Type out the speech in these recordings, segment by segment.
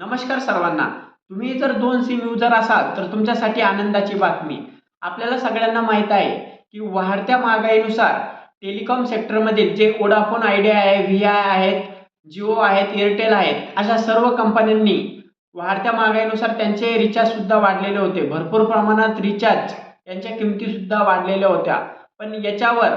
नमस्कार सर्वांना. तुम्ही जर दोन सिम युजर असाल तर तुमच्यासाठी आनंदाची बातमी. आपल्याला सगळ्यांना माहीत आहे की वाढत्या महागाईनुसार टेलिकॉम सेक्टरमधील जे वोडाफोन आयडिया आहे व्ही आय आहेत जिओ आहेत एअरटेल आहेत अशा सर्व कंपन्यांनी वाढत्या महागाईनुसार त्यांचे रिचार्जसुद्धा वाढलेले होते. भरपूर प्रमाणात रिचार्ज यांच्या किमतीसुद्धा वाढलेल्या होत्या. पण याच्यावर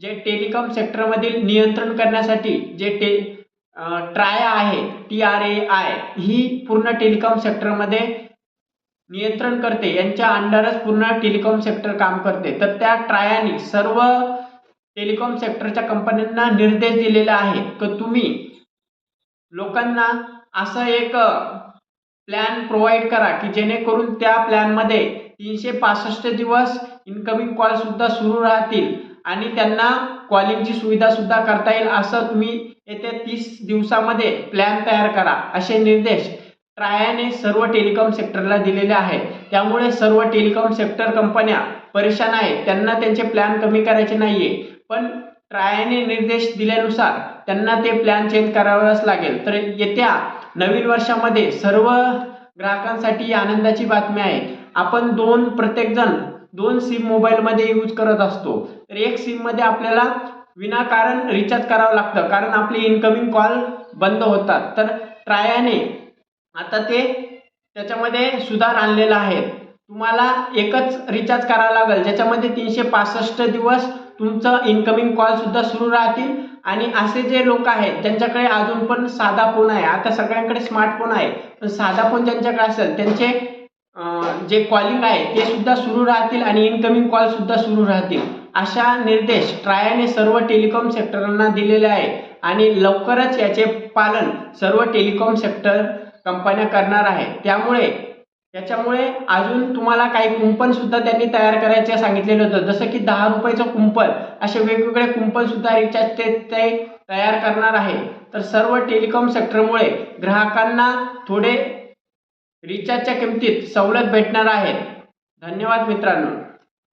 जे टेलिकॉम सेक्टरमधील नियंत्रण करण्यासाठी जे टे ट्राय आहे टी आर ए आय ही पूर्ण टेलिकॉम सेक्टरमध्ये नियंत्रण करते यांच्या अंडरच पूर्ण टेलिकॉम सेक्टर काम करते. तर त्या ट्रायाने सर्व टेलिकॉम सेक्टरच्या कंपन्यांना निर्देश दिलेला आहे की तुम्ही लोकांना असं एक प्लॅन प्रोव्हाइड करा की जेणेकरून त्या प्लॅनमध्ये तीनशे पासष्ट दिवस इन्कमिंग कॉलसुद्धा सुरू राहतील आणि त्यांना कॉलिंगची सुविधासुद्धा करता येईल असं तुम्ही येत्या तीस दिवसामध्ये प्लॅन तयार करा. असे निर्देश ट्रायाने सर्व टेलिकॉम सेक्टरला दिलेले आहेत. त्यामुळे सर्व टेलिकॉम सेक्टर कंपन्या परेशान आहेत. त्यांना त्यांचे प्लॅन कमी करायचे नाही आहे पण ट्रायाने निर्देश दिल्यानुसार त्यांना ते प्लॅन चेंज करावाच लागेल. तर येत्या नवीन वर्षामध्ये सर्व ग्राहकांसाठी आनंदाची बातमी आहे. आपण दोन प्रत्येकजण दोन सिम मोबाईलमध्ये यूज करत असतो. तर एक सिममध्ये आपल्याला विनाकारण रिचार्ज करावं लागतं. कारण आपले इन्कमिंग कॉल बंद होतात. तर ट्रायाने आता ते त्याच्यामध्ये सुधार आणलेला आहे. तुम्हाला एकच रिचार्ज करावं लागेल. ज्याच्यामध्ये तीनशे पासष्ट दिवस तुमचं इन्कमिंग कॉलसुद्धा सुरू राहतील. आणि असे जे लोक आहेत ज्यांच्याकडे अजून पण साधा फोन आहे. आता सगळ्यांकडे स्मार्टफोन आहे. पण साधा फोन ज्यांच्याकडे असेल त्यांचे जे कॉलिंग आहे ते सुद्धा सुरू राहतील आणि इन्कमिंग कॉलसुद्धा सुरू राहतील. अशा निर्देश ट्रायाने सर्व टेलिकॉम सेक्टरांना दिलेले आहे आणि लवकरच याचे पालन सर्व टेलिकॉम सेक्टर कंपन्या करणार आहे. त्यामुळे त्याच्यामुळे अजून तुम्हाला काही कुंपन सुद्धा त्यांनी तयार करायचे सांगितलेलं होतं. जसं की दहा रुपयाचं कुंपन असे वेगवेगळे कुंपन सुद्धा रिचार्ज ते ते तयार करणार आहे. तर सर्व टेलिकॉम सेक्टरमुळे ग्राहकांना थोडे रिचार्जच्या किमतीत सवलत भेटणार आहे धन्यवाद मित्रांनो.